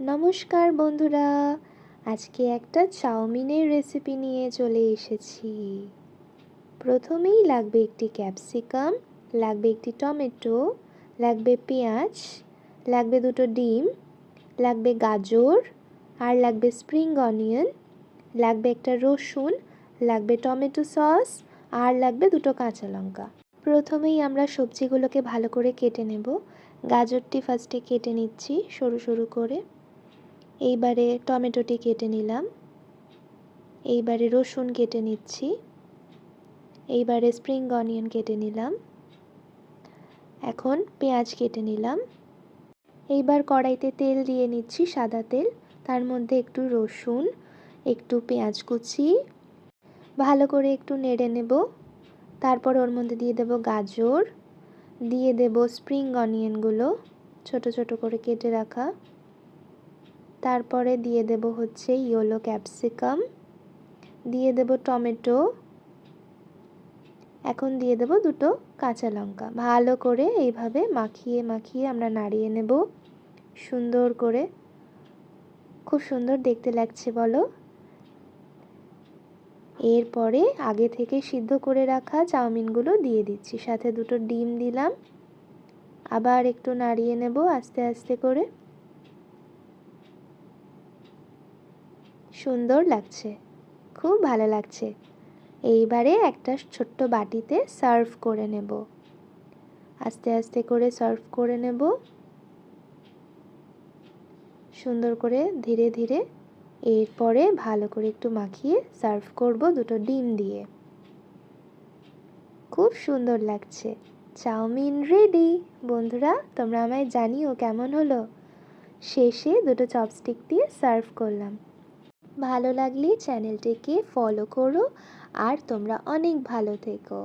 নমস্কার বন্ধুরা, আজকে একটা চাউমিনের রেসিপি নিয়ে চলে এসেছি। প্রথমেই লাগবে একটি ক্যাপসিকাম লাগবে একটি টমেটো, লাগবে পেঁয়াজ, লাগবে দুটো ডিম, লাগবে গাজর, আর লাগবে স্প্রিং অনিয়ন লাগবে একটা রসুন, লাগবে টমেটো সস, আর লাগবে দুটো কাঁচা লঙ্কা। প্রথমেই আমরা সবজিগুলোকে ভালো করে কেটে নেব। গাজরটি ফার্স্টে কেটে নিচ্ছি সরু সরু করে। এইবারে টমেটোটি কেটে নিলাম। এইবারে রসুন কেটে নিচ্ছি। এইবারে স্প্রিং অনিয়ন কেটে নিলাম। এখন পেঁয়াজ কেটে নিলাম। এইবার কড়াইতে তেল দিয়ে নিচ্ছি সাদা তেল, তার মধ্যে একটু রসুন, একটু পেঁয়াজ কুচি, ভালো করে একটু নেড়ে নেব। তারপর ওর মধ্যে দিয়ে দেব গাজর, দিয়ে দেব স্প্রিং অনিয়নগুলো, ছোট ছোট করে কেটে রাখা। তারপরে দিয়ে দেব হচ্ছে ইয়েলো ক্যাপসিকাম দিয়ে দেব টমেটো এখন দিয়ে দেব দুটো কাঁচা লঙ্কা। ভালো করে এইভাবে মাখিয়ে মাখিয়ে আমরা নাড়িয়ে নেব। সুন্দর করে। খুব সুন্দর দেখতে লাগছে, বলো। এরপরে আগে থেকে সিদ্ধ করে রাখা চাউমিনগুলো দিয়ে দিচ্ছি। সাথে দুটো ডিম দিলাম। আবার একটু নাড়িয়ে নেব আস্তে আস্তে করে। সুন্দর লাগছে। খুব ভালো লাগছে। এইবারে একটা ছোট্ট বাটিতে সার্ভ করে নেব। আস্তে আস্তে করে সার্ভ করে নেব। সুন্দর করে ধীরে ধীরে এরপরে ভালো করে একটু মাখিয়ে সার্ভ করব দুটো ডিম দিয়ে। খুব সুন্দর লাগছে। Chowmein ready. বন্ধুরা, তোমরা আমায় জানিও কেমন হলো? শেষে দুটো চপস্টিক দিয়ে সার্ভ করলাম। ভালো লাগলে চ্যানেলটিকে ফলো করো আর তোমরা অনেক ভালো থেকো।